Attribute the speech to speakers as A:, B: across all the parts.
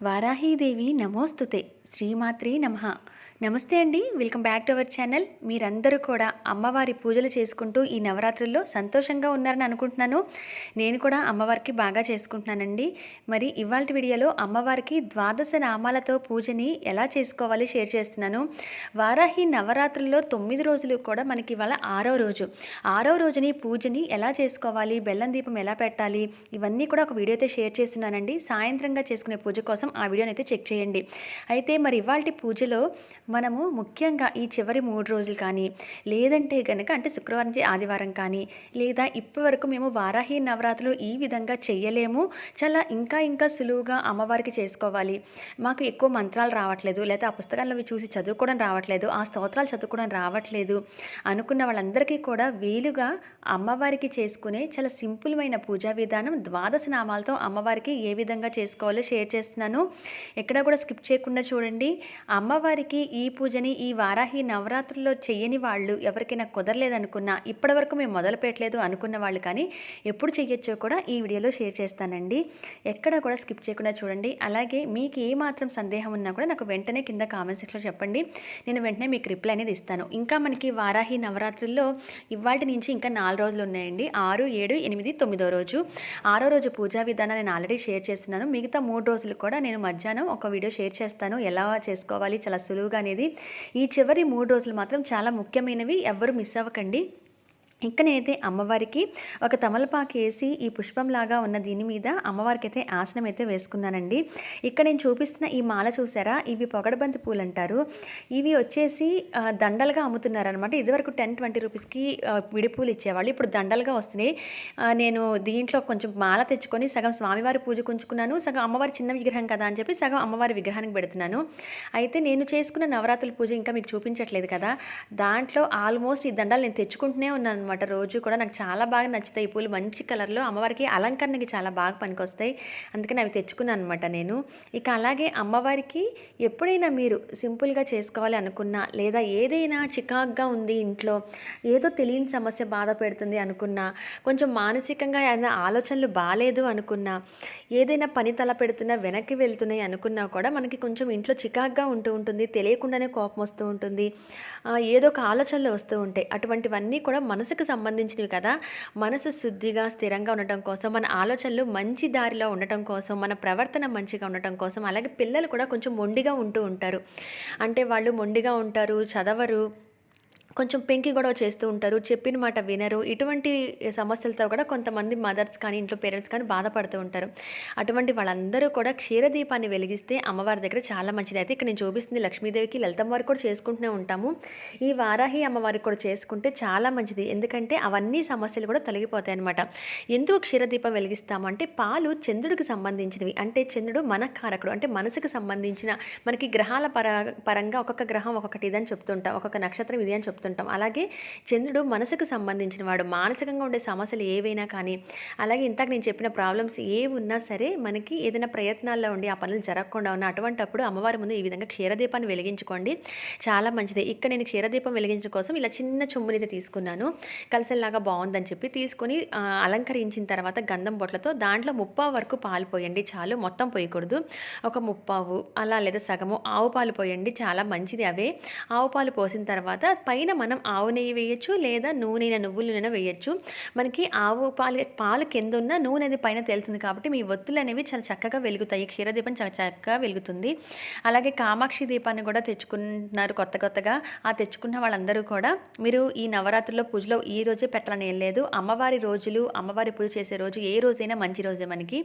A: వారాహీదేవి నమోస్తుతే. శ్రీమాత్రే నమ. నమస్తే అండి welcome back to our channel. మీరందరూ కూడా అమ్మవారి పూజలు చేసుకుంటూ ఈ నవరాత్రుల్లో సంతోషంగా ఉన్నారని అనుకుంటున్నాను. నేను కూడా అమ్మవారికి బాగా చేసుకుంటున్నానండి. మరి ఇవాళ వీడియోలో అమ్మవారికి ద్వాదశ నామాలతో పూజని ఎలా చేసుకోవాలి షేర్ చేస్తున్నాను. వారాహి నవరాత్రుల్లో తొమ్మిది రోజులు కూడా మనకి ఇవాళ ఆరో రోజు. ఆరో రోజుని పూజని ఎలా చేసుకోవాలి బెల్లం దీపం ఎలా పెట్టాలి ఇవన్నీ కూడా ఒక వీడియో అయితే షేర్ చేస్తున్నానండి. సాయంత్రంగా చేసుకునే పూజ కోసం ఆ వీడియోని అయితే చెక్ చేయండి. అయితే మరి ఇవాళ పూజలో మనము ముఖ్యంగా ఈ చివరి మూడు రోజులు కానీ లేదంటే కనుక అంటే శుక్రవారం నుంచి ఆదివారం కానీ లేదా ఇప్పటి వరకు మేము వారాహి నవరాత్రులు ఈ విధంగా చెయ్యలేము చాలా ఇంకా ఇంకా సులువుగా అమ్మవారికి చేసుకోవాలి. మాకు ఎక్కువ మంత్రాలు రావట్లేదు లేదా ఆ పుస్తకాలను అవి చూసి చదువుకోవడం రావట్లేదు ఆ స్తోత్రాలు చదువుకోవడం రావట్లేదు అనుకున్న వాళ్ళందరికీ కూడా వీలుగా అమ్మవారికి చేసుకునే చాలా సింపుల్మైన పూజా విధానం ద్వాదశ నామాలతో అమ్మవారికి ఏ విధంగా చేసుకోవాలో షేర్ చేస్తున్నాను. ఎక్కడ కూడా స్కిప్ చేయకుండా చూడండి. అమ్మవారికి ఈ పూజని ఈ వారాహి నవరాత్రుల్లో చేయని వాళ్ళు ఎవరికైనా కుదరలేదనుకున్నా ఇప్పటివరకు మేము మొదలు పెట్టలేదు అనుకున్న వాళ్ళు కానీ ఎప్పుడు చెయ్యొచ్చో కూడా ఈ వీడియోలో షేర్ చేస్తానండి. ఎక్కడ కూడా స్కిప్ చేయకుండా చూడండి. అలాగే మీకు ఏ మాత్రం సందేహం ఉన్నా కూడా నాకు వెంటనే కింద కామెంట్ సెక్షన్లో చెప్పండి. నేను వెంటనే మీకు రిప్లై అనేది ఇస్తాను. ఇంకా మనకి వారాహి నవరాత్రుల్లో ఇవాటి నుంచి ఇంకా నాలుగు రోజులు ఉన్నాయండి. ఆరు ఏడు ఎనిమిది తొమ్మిదో రోజు. ఆరో రోజు పూజా విధానం నేను ఆల్రెడీ షేర్ చేస్తున్నాను. మిగతా మూడు రోజులు కూడా నేను మధ్యాహ్నం ఒక వీడియో షేర్ చేస్తాను. ఎలా చేసుకోవాలి చాలా సులువుగా అనేది. ఈ చివరి మూడు రోజులు మాత్రం చాలా ముఖ్యమైనవి. ఎవ్వరు మిస్ అవ్వకండి. ఇక్కడ నేనైతే అమ్మవారికి ఒక తమలపాకు వేసి ఈ పుష్పంలాగా ఉన్న దీని మీద అమ్మవారికి అయితే ఆసనం అయితే వేసుకున్నానండి. ఇక్కడ నేను చూపిస్తున్న ఈ మాల చూసారా? ఇవి పొగడబంతి పూలు అంటారు ఇవి వచ్చేసి దండలుగా అమ్ముతున్నారనమాట ఇదివరకు టెన్ ట్వంటీ రూపీస్కి విడిపూలు విడి పూలు ఇచ్చేవాళ్ళు. ఇప్పుడు దండలుగా వస్తున్నాయి. నేను దీంట్లో కొంచెం మాల తెచ్చుకొని సగం స్వామివారి పూజకు ఉంచుకున్నాను సగం అమ్మవారి చిన్న విగ్రహం కదా అని చెప్పి సగం అమ్మవారి విగ్రహానికి పెడుతున్నాను. అయితే నేను చేసుకున్న నవరాత్రుల పూజ ఇంకా మీకు చూపించట్లేదు కదా. దాంట్లో ఆల్మోస్ట్ ఈ దండాలు నేను తెచ్చుకుంటూనే ఉన్నాను అనమాట రోజు కూడా నాకు చాలా బాగా నచ్చుతాయి ఈ పూలు. మంచి కలర్లో అమ్మవారికి అలంకరణకి చాలా బాగా పనికొస్తాయి. అందుకని అవి తెచ్చుకున్నాను అనమాట నేను. ఇక అలాగే అమ్మవారికి ఎప్పుడైనా మీరు సింపుల్గా చేసుకోవాలి అనుకున్నా లేదా ఏదైనా చికాగ్గా ఉంది ఇంట్లో ఏదో తెలియని సమస్య బాధ పెడుతుంది అనుకున్నా కొంచెం మానసికంగా ఏదైనా ఆలోచనలు బాగాలేదు అనుకున్నా ఏదైనా పని తల పెడుతున్నా వెనక్కి వెళ్తున్నాయి అనుకున్నా కూడా మనకి కొంచెం ఇంట్లో చికాగ్గా ఉంటూ ఉంటుంది. తెలియకుండానే కోపం వస్తూ ఉంటుంది. ఏదో ఒక ఆలోచనలు వస్తూ ఉంటాయి. అటువంటివన్నీ కూడా మనసుకు సంబంధించినవి కదా. మనసు శుద్ధిగా స్థిరంగా ఉండటం కోసం మన ఆలోచనలు మంచి దారిలో ఉండటం కోసం మన ప్రవర్తన మంచిగా ఉండటం కోసం అలాగే పిల్లలు కూడా కొంచెం మొండిగా ఉంటూ ఉంటారు. అంటే వాళ్ళు మొండిగా ఉంటారు చదవరు కొంచెం పెంకి గొడవ చేస్తూ ఉంటారు చెప్పిన మాట వినరు. ఇటువంటి సమస్యలతో కూడా కొంతమంది మదర్స్ కానీ ఇంట్లో పేరెంట్స్ కానీ బాధపడుతూ ఉంటారు. అటువంటి వాళ్ళందరూ కూడా క్షీరదీపాన్ని వెలిగిస్తే అమ్మవారి దగ్గర చాలా మంచిది. అయితే ఇక్కడ నేను చూపిస్తుంది లక్ష్మీదేవికి లలితమ్మ వారికి కూడా చేసుకుంటూనే ఉంటాము. ఈ వారాహి అమ్మవారికి కూడా చేసుకుంటే చాలా మంచిది. ఎందుకంటే అవన్నీ సమస్యలు కూడా తొలగిపోతాయి అనమాట ఎందుకు క్షీరదీపం వెలిగిస్తాము అంటే పాలు చంద్రుడికి సంబంధించినవి. అంటే చంద్రుడు మన కారకుడు. అంటే మనసుకు సంబంధించిన మనకి గ్రహాల పర పరంగా ఒక్కొక్క గ్రహం ఒక్కొక్కటి ఇదని చెప్తుంటాం. ఒక్కొక్క నక్షత్రం ఇది అని చెప్తుంటాం. అలాగే చంద్రుడు మనసుకు సంబంధించిన వాడు. మానసికంగా ఉండే సమస్యలు ఏవైనా కానీ అలాగే ఇంతకు నేను చెప్పిన ప్రాబ్లమ్స్ ఏ ఉన్నా సరే మనకి ఏదైనా ప్రయత్నాల్లో ఉండి ఆ పనులు జరగకుండా ఉన్న అటువంటప్పుడు అమ్మవారి ముందు ఈ విధంగా క్షీరదీపాన్ని వెలిగించుకోండి. చాలా మంచిది. ఇక్కడ నేను క్షీరదీపం వెలిగించడం కోసం ఇలా చిన్న చెంబునైతే తీసుకున్నాను. కలిసేలాగా బాగుందని చెప్పి తీసుకొని అలంకరించిన తర్వాత గంధం బొట్లతో దాంట్లో ముప్పావు వరకు పాలు పోయండి. చాలు. మొత్తం పోయకూడదు. ఒక ముప్పావు అలా లేదా సగము ఆవు పాలు పోయండి. చాలా మంచిది అవే. ఆవు పాలు పోసిన తర్వాత పైన మనం ఆవు నెయ్యి వేయచ్చు లేదా నూనె నువ్వుల నూనె వేయచ్చు. మనకి ఆవు పాలు పాలు కింద ఉన్న నూనె అది పైన తేలుతుంది కాబట్టి మీ ఒత్తులు అనేవి చాలా చక్కగా వెలుగుతాయి. క్షీరదీపం చాలా చక్కగా వెలుగుతుంది. అలాగే కామాక్షి దీపాన్ని కూడా తెచ్చుకున్నారు కొత్త కొత్తగా. ఆ తెచ్చుకున్న వాళ్ళందరూ కూడా మీరు ఈ నవరాత్రుల్లో పూజలో ఈ రోజే పెట్టాలని ఏం లేదు. అమ్మవారి రోజులు అమ్మవారి పూజ చేసే రోజు ఏ రోజైనా మంచి రోజే మనకి.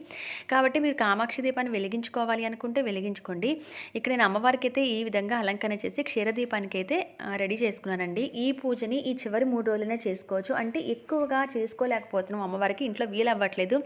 A: కాబట్టి మీరు కామాక్షి దీపాన్ని వెలిగించుకోవాలి అనుకుంటే వెలిగించుకోండి. ఇక్కడ నేను అమ్మవారికి అయితే ఈ విధంగా అలంకరణ చేసి క్షీరదీపానికి అయితే రెడీ చేసుకున్నానండి. ఈ పూజని ఈ చివరి మూడు రోజులనే చేసుకోవచ్చు. అంటే ఎక్కువగా చేసుకోలేకపోతున్నాం అమ్మవారికి. ఇంట్లో వీలు అవ్వట్లేదు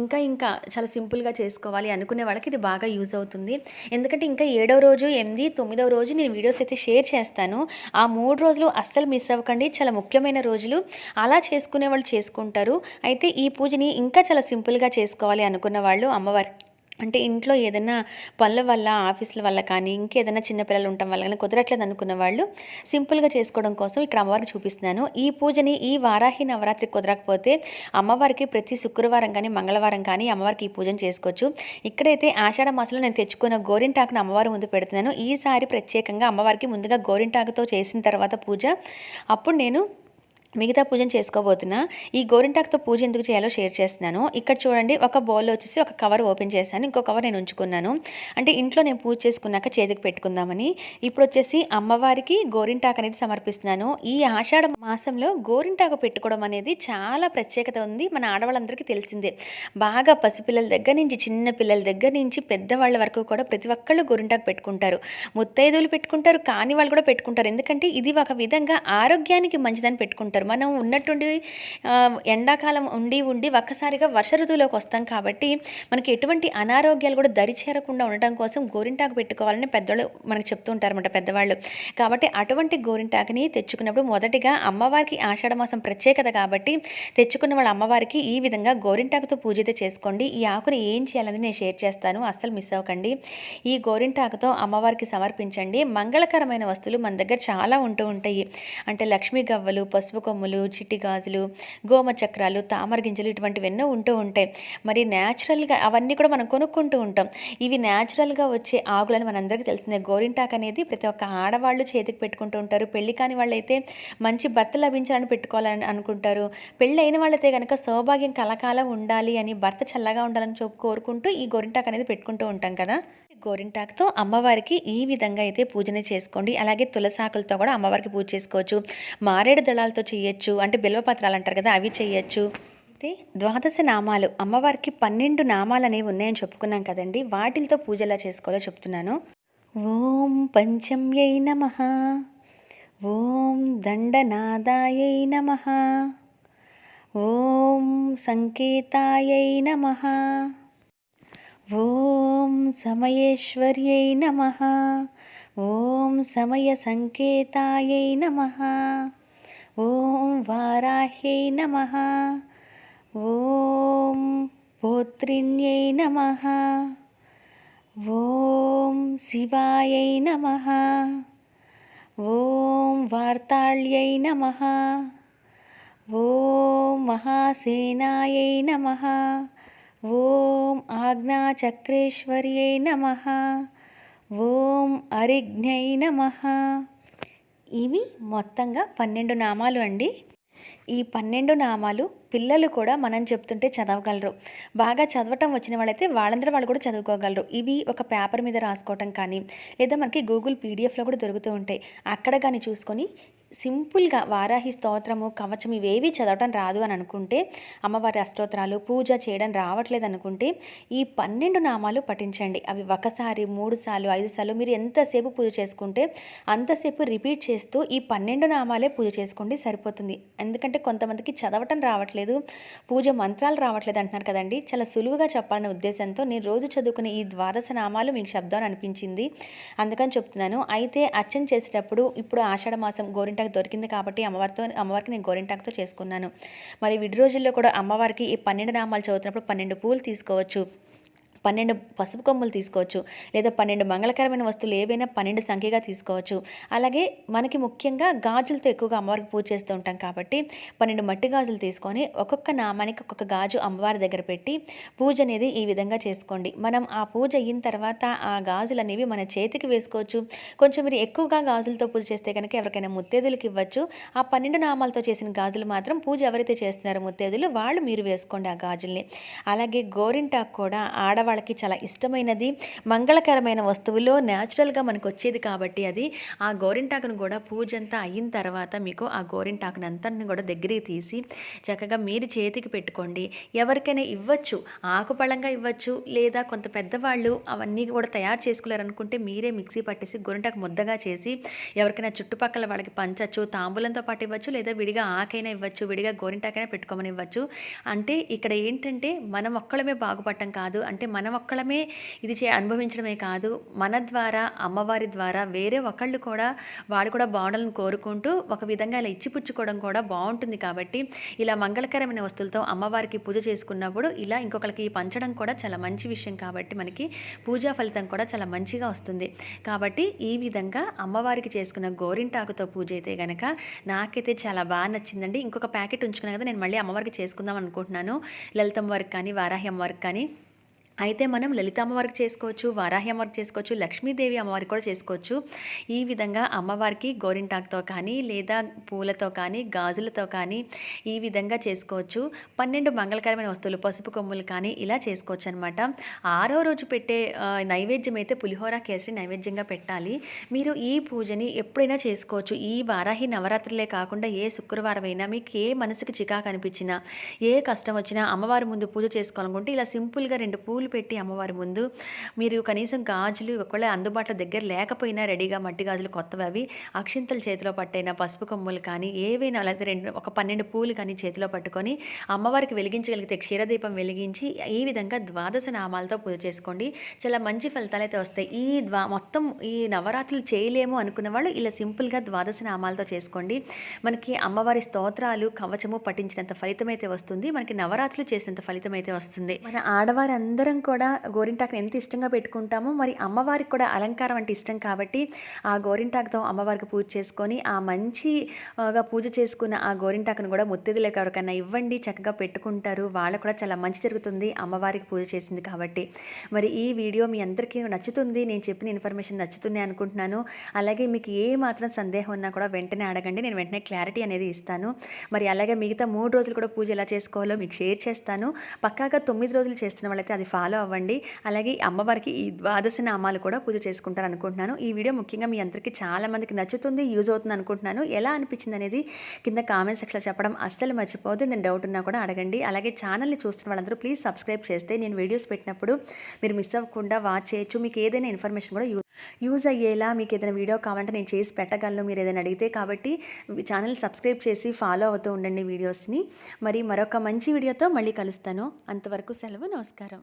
A: ఇంకా ఇంకా చాలా సింపుల్గా చేసుకోవాలి అనుకునే వాళ్ళకి ఇది బాగా యూజ్ అవుతుంది. ఎందుకంటే ఇంకా ఏడవ రోజు ఎనిమిది తొమ్మిదవ రోజు నేను వీడియోస్ అయితే షేర్ చేస్తాను. ఆ మూడు రోజులు అస్సలు మిస్ అవ్వకండి. చాలా ముఖ్యమైన రోజులు. అలా చేసుకునే వాళ్ళు చేసుకుంటారు. అయితే ఈ పూజని ఇంకా చాలా సింపుల్గా చేసుకోవాలి అనుకున్న వాళ్ళు అమ్మవారికి అంటే ఇంట్లో ఏదైనా పనుల వల్ల ఆఫీసుల వల్ల కానీ ఇంకేదైనా చిన్నపిల్లలు ఉండటం వల్ల కానీ కుదరట్లేదు అనుకున్న వాళ్ళు సింపుల్గా చేసుకోవడం కోసం ఇక్కడ అమ్మవారికి చూపిస్తున్నాను. ఈ పూజని ఈ వారాహి నవరాత్రి కుదరకపోతే అమ్మవారికి ప్రతి శుక్రవారం కానీ మంగళవారం కానీ అమ్మవారికి ఈ పూజను చేసుకోవచ్చు. ఇక్కడైతే ఆషాఢ మాసంలో నేను తెచ్చుకున్న గోరింటాకును అమ్మవారి ముందు పెడుతున్నాను. ఈసారి ప్రత్యేకంగా అమ్మవారికి ముందుగా గోరింటాకుతో చేసిన తర్వాత పూజ. అప్పుడు నేను మిగతా పూజను చేసుకోబోతున్నా ఈ గోరింటాకుతో పూజ ఎందుకు చేయాలో షేర్ చేస్తున్నాను. ఇక్కడ చూడండి ఒక బౌల్లో వచ్చేసి ఒక కవర్ ఓపెన్ చేశాను ఇంకో కవర్ నేను ఉంచుకున్నాను. అంటే ఇంట్లో నేను పూజ చేసుకున్నాక చేతికి పెట్టుకుందామని. ఇప్పుడు వచ్చేసి అమ్మవారికి గోరింటాకు అనేది సమర్పిస్తున్నాను. ఈ ఆషాఢ మాసంలో గోరింటాకు పెట్టుకోవడం అనేది చాలా ప్రత్యేకత ఉంది. మన ఆడవాళ్ళందరికీ తెలిసిందే. బాగా పసిపిల్లల దగ్గర నుంచి చిన్న పిల్లల దగ్గర నుంచి పెద్దవాళ్ళ వరకు కూడా ప్రతి ఒక్కళ్ళు గోరింటాకు పెట్టుకుంటారు. ముత్తైదువులు పెట్టుకుంటారు కాని వాళ్ళు కూడా పెట్టుకుంటారు. ఎందుకంటే ఇది ఒక విధంగా ఆరోగ్యానికి మంచిదని పెట్టుకుంటారు. మనం ఉన్నట్టుండి ఎండాకాలం ఉండి ఉండి ఒక్కసారిగా వర్ష ఋతువులోకి వస్తాం కాబట్టి మనకి ఎటువంటి అనారోగ్యాలు కూడా దరి చేరకుండా ఉండటం కోసం గోరింటాకు పెట్టుకోవాలని పెద్దవాళ్ళు మనకు చెప్తూ ఉంటారన్నమాట పెద్దవాళ్ళు. కాబట్టి అటువంటి గోరింటాకుని తెచ్చుకున్నప్పుడు మొదటిగా అమ్మవారికి ఆషాఢ మాసం ప్రత్యేకత కాబట్టి తెచ్చుకున్న వాళ్ళ అమ్మవారికి ఈ విధంగా గోరింటాకుతో పూజ చేసుకోండి. ఈ ఆకుని ఏం చేయాలని నేను షేర్ చేస్తాను. అస్సలు మిస్ అవ్వకండి. ఈ గోరింటాకుతో అమ్మవారికి సమర్పించండి. మంగళకరమైన వస్తువులు మన దగ్గర చాలా ఉంటూ ఉంటాయి. అంటే లక్ష్మీ గవ్వలు పసుపు కొమ్ములు చిట్టి గాజులు గోమ చక్రాలు తామర గింజలు ఇటువంటివి ఎన్నో ఉంటూ ఉంటాయి. మరి న్యాచురల్గా అవన్నీ కూడా మనం కొనుక్కుంటూ ఉంటాం. ఇవి న్యాచురల్గా వచ్చే ఆకులని మనందరికీ తెలిసిందే. గోరింటాక్ అనేది ప్రతి ఒక్క ఆడవాళ్ళు చేతికి పెట్టుకుంటూ ఉంటారు. పెళ్ళి కాని వాళ్ళైతే మంచి భర్త లభించాలని పెట్టుకోవాలని అనుకుంటారు. పెళ్ళి అయిన వాళ్ళైతే కనుక సౌభాగ్యం కలకాలం ఉండాలి అని భర్త చల్లగా ఉండాలని కోరుకుంటూ ఈ గోరింటాక్ అనేది పెట్టుకుంటూ ఉంటాం కదా? గోరింటాకుతో అమ్మవారికి ఈ విధంగా అయితే పూజన చేసుకోండి. అలాగే తులసాకులతో కూడా అమ్మవారికి పూజ చేసుకోవచ్చు. మారేడు దళాలతో చేయొచ్చు. అంటే బిల్వపత్రాలు అంటారు కదా అవి చేయొచ్చు. అయితే ద్వాదశ నామాలు అమ్మవారికి పన్నెండు నామాలు అనేవి ఉన్నాయని చెప్పుకున్నాం కదండి. వాటితో పూజ ఎలా చేసుకోవాలో చెప్తున్నాను. ఓం పంచమ్యై నమ. ఓం దండనాదాయై నమ. ఓం సంకేతాయై నమ. ఓం సమయేశ్వర్యై నమ. ఓం సమయ సమయసంకేతాయై నమ. ఓం వారాహ్యై నమ. ఓం పోత్రిణ్యై నమ. ఓం శివాయై నమ. ఓం వార్తాళ్యై నమ. ఓం మహాసేనాయై నమ. ఓం ఆజ్ఞాచక్రేశ్వర్యై నమ. ఓం అరిజ్ఞై నమ. ఇవి మొత్తంగా పన్నెండు నామాలు అండి. ఈ పన్నెండు నామాలు పిల్లలు కూడా మనం చెప్తుంటే చదవగలరు. బాగా చదవటం వచ్చిన వాళ్ళైతే వాళ్ళందరూ వాళ్ళు కూడా చదువుకోగలరు. ఇవి ఒక పేపర్ మీద రాసుకోవటం కానీ లేదా మనకి గూగుల్ పీడిఎఫ్లో కూడా దొరుకుతూ ఉంటాయి. అక్కడ కానీ చూసుకొని సింపుల్గా వారాహి స్తోత్రము కవచం ఇవేవి చదవటం రాదు అని అనుకుంటే అమ్మవారి అష్టోత్తరాలు పూజ చేయడం రావట్లేదు అనుకుంటే ఈ పన్నెండు నామాలు పఠించండి. అవి ఒకసారి మూడు సార్లు ఐదు సార్లు మీరు ఎంతసేపు పూజ చేసుకుంటే అంతసేపు రిపీట్ చేస్తూ ఈ పన్నెండు నామాలే పూజ చేసుకోండి సరిపోతుంది. ఎందుకంటే కొంతమందికి చదవటం రావట్లేదు పూజ మంత్రాలు రావట్లేదు అంటున్నారు కదండి. చాలా సులువుగా చెప్పాలనే ఉద్దేశంతో నేను రోజు చదువుకునే ఈ ద్వాదశ నామాలు మీకు శబ్దం అనిపించింది. అందుకని చెప్తున్నాను. అయితే అర్చన చేసేటప్పుడు ఇప్పుడు ఆషాఢ మాసం గోరింటాకు దొరికింది కాబట్టి అమ్మవారితో అమ్మవారికి నేను గోరింటాకుతో చేసుకున్నాను. మరి విడి రోజుల్లో కూడా అమ్మవారికి ఈ పన్నెండు నామాలు చదువుతున్నప్పుడు పన్నెండు పూలు తీసుకోవచ్చు. పన్నెండు పసుపు కొమ్ములు తీసుకోవచ్చు లేదా పన్నెండు మంగళకరమైన వస్తువులు ఏవైనా పన్నెండు సంఖ్యగా తీసుకోవచ్చు. అలాగే మనకి ముఖ్యంగా గాజులతో ఎక్కువగా అమ్మవారికి పూజ చేస్తూ ఉంటాం కాబట్టి పన్నెండు మట్టి గాజులు తీసుకొని ఒక్కొక్క నామానికి ఒక్కొక్క గాజు అమ్మవారి దగ్గర పెట్టి పూజ అనేది ఈ విధంగా చేసుకోండి. మనం ఆ పూజ అయిన తర్వాత ఆ గాజులు అనేవి మన చేతికి వేసుకోవచ్చు. కొంచెం మీరు ఎక్కువగా గాజులతో పూజ చేస్తే కనుక ఎవరికైనా ముత్తేదులకు ఇవ్వచ్చు. ఆ పన్నెండు నామాలతో చేసిన గాజులు మాత్రం పూజ ఎవరైతే చేస్తున్నారో ముత్తేదులు వాళ్ళు మీరు వేసుకోండి ఆ గాజుల్ని. అలాగే గోరింటాకు కూడా వాళ్ళకి చాలా ఇష్టమైనది మంగళకరమైన వస్తువులో న్యాచురల్గా మనకు వచ్చేది కాబట్టి అది. ఆ గోరింటాకును కూడా పూజ అంతా అయిన తర్వాత మీకు ఆ గోరింటాకును అంతని కూడా దగ్గరికి తీసి చక్కగా మీరు చేతికి పెట్టుకోండి. ఎవరికైనా ఇవ్వచ్చు ఆకుపళంగా ఇవ్వచ్చు లేదా కొంత పెద్దవాళ్ళు అవన్నీ కూడా తయారు చేసుకోలేరు అనుకుంటే మీరే మిక్సీ పట్టేసి గోరింటాకు ముద్దగా చేసి ఎవరికైనా చుట్టుపక్కల వాళ్ళకి పంచచ్చు తాంబూలంతో పాటు ఇవ్వచ్చు లేదా విడిగా ఆకైనా ఇవ్వచ్చు విడిగా గోరింటాకైనా పెట్టుకోమని ఇవ్వచ్చు. అంటే ఇక్కడ ఏంటంటే మనం ఒక్కళ్ళమే బాగుపడటం కాదు. అంటే మన మనం ఒక్కళ్ళమే ఇది చే అనుభవించడమే కాదు మన ద్వారా అమ్మవారి ద్వారా వేరే ఒకళ్ళు కూడా వాడు కూడా బాగుండాలని కోరుకుంటూ ఒక విధంగా ఇలా ఇచ్చిపుచ్చుకోవడం కూడా బాగుంటుంది కాబట్టి ఇలా మంగళకరమైన వస్తువులతో అమ్మవారికి పూజ చేసుకున్నప్పుడు ఇలా ఇంకొకరికి పంచడం కూడా చాలా మంచి విషయం కాబట్టి మనకి పూజా ఫలితం కూడా చాలా మంచిగా వస్తుంది. కాబట్టి ఈ విధంగా అమ్మవారికి చేసుకున్న గోరింటాకుతో పూజ అయితే కనుక నాకైతే చాలా బాగా నచ్చిందండి. ఇంకొక ప్యాకెట్ ఉంచుకున్నా కదా నేను మళ్ళీ అమ్మవారికి చేసుకుందాం అనుకుంటున్నాను. లలితం వర్క్ కానీ వారాహ్యం వర్క్ కానీ అయితే మనం లలిత అమ్మవారికి చేసుకోవచ్చు వారాహి అమ్మవారికి చేసుకోవచ్చు లక్ష్మీదేవి అమ్మవారికి కూడా చేసుకోవచ్చు. ఈ విధంగా అమ్మవారికి గోరింటాకుతో కానీ లేదా పూలతో కానీ గాజులతో కానీ ఈ విధంగా చేసుకోవచ్చు. పన్నెండు మంగళకరమైన వస్తువులు పసుపు కొమ్ములు కానీ ఇలా చేసుకోవచ్చు అనమాట ఆరో రోజు పెట్టే నైవేద్యం అయితే పులిహోర కేసరి నైవేద్యంగా పెట్టాలి. మీరు ఈ పూజని ఎప్పుడైనా చేసుకోవచ్చు. ఈ వారాహి నవరాత్రులే కాకుండా ఏ శుక్రవారం అయినా మీకు ఏ మనసుకు చికాకు అనిపించినా ఏ కష్టం వచ్చినా అమ్మవారి ముందు పూజ చేసుకోవాలనుకుంటే ఇలా సింపుల్గా రెండు పూలు పెట్టి అమ్మవారి ముందు మీరు కనీసం గాజులు ఒకవేళ అందుబాటులో దగ్గర లేకపోయినా రెడీగా మట్టి గాజులు కొత్తవి అవి అక్షింతలు చేతిలో పట్టైనా పసుపు కొమ్ములు కానీ ఏవైనా లేకపోతే రెండు ఒక పన్నెండు పూలు కానీ చేతిలో పట్టుకొని అమ్మవారికి వెలిగించగలిగితే క్షీరదీపం వెలిగించి ఈ విధంగా ద్వాదశ నామాలతో పూజ చేసుకోండి. చాలా మంచి ఫలితాలు అయితే వస్తాయి. ఈ ద్వా మొత్తం ఈ నవరాత్రులు చేయలేము అనుకున్న వాళ్ళు ఇలా సింపుల్గా ద్వాదశ నామాలతో చేసుకోండి. మనకి అమ్మవారి స్తోత్రాలు కవచము పఠించినంత ఫలితం అయితే వస్తుంది. మనకి నవరాత్రులు చేసినంత ఫలితం అయితే వస్తుంది. మన ఆడవారి అందరం కూడా గోరింటాకుని ఎంత ఇష్టంగా పెట్టుకుంటామో మరి అమ్మవారికి కూడా అలంకారం అంటే ఇష్టం కాబట్టి ఆ గోరింటాకుతో అమ్మవారికి పూజ చేసుకొని ఆ మంచిగా పూజ చేసుకున్న ఆ గోరింటాకును కూడా ముత్తైదులకు ఎవరికైనా ఇవ్వండి చక్కగా పెట్టుకుంటారు. వాళ్ళకు కూడా చాలా మంచి జరుగుతుంది అమ్మవారికి పూజ చేసింది కాబట్టి. మరి ఈ వీడియో మీ అందరికీ నచ్చుతుంది నేను చెప్పిన ఇన్ఫర్మేషన్ నచ్చుతుంది అనుకుంటున్నాను. అలాగే మీకు ఏ మాత్రం సందేహం ఉన్నా కూడా వెంటనే అడగండి నేను వెంటనే క్లారిటీ అనేది ఇస్తాను. మరి అలాగే మిగతా మూడు రోజులు కూడా పూజ ఎలా చేసుకోవాలో మీకు షేర్ చేస్తాను. పక్కాగా తొమ్మిది రోజులు చేస్తున్న వాళ్ళైతే అది ఫాలో అవ్వండి. అలాగే అమ్మవారికి ఈ ద్వాదశ నామాలు కూడా పూజ చేసుకుంటారు అనుకుంటున్నాను ఈ వీడియో ముఖ్యంగా మీ అందరికీ చాలా మందికి నచ్చుతుంది యూజ్ అవుతుంది అనుకుంటున్నాను. ఎలా అనిపించింది అనేది కింద కామెంట్ సెక్షన్లో చెప్పడం అస్సలు మర్చిపోవద్దు. నేను డౌట్ ఉన్నా కూడా అడగండి. అలాగే ఛానల్ని చూస్తున్న వాళ్ళందరూ ప్లీజ్ సబ్స్క్రైబ్ చేస్తే నేను వీడియోస్ పెట్టినప్పుడు మీరు మిస్ అవ్వకుండా వాచ్ చేయొచ్చు. మీకు ఏదైనా ఇన్ఫర్మేషన్ కూడా యూజ్ యూజ్ అయ్యేలా మీకు ఏదైనా వీడియో కావాలంటే నేను చేసి పెట్టగలను. మీరు ఏదైనా అడిగితే కాబట్టి ఛానల్ సబ్స్క్రైబ్ చేసి ఫాలో అవుతూ ఉండండి వీడియోస్ని. మరి మరొక మంచి వీడియోతో మళ్ళీ కలుస్తాను. అంతవరకు సెలవు నమస్కారం.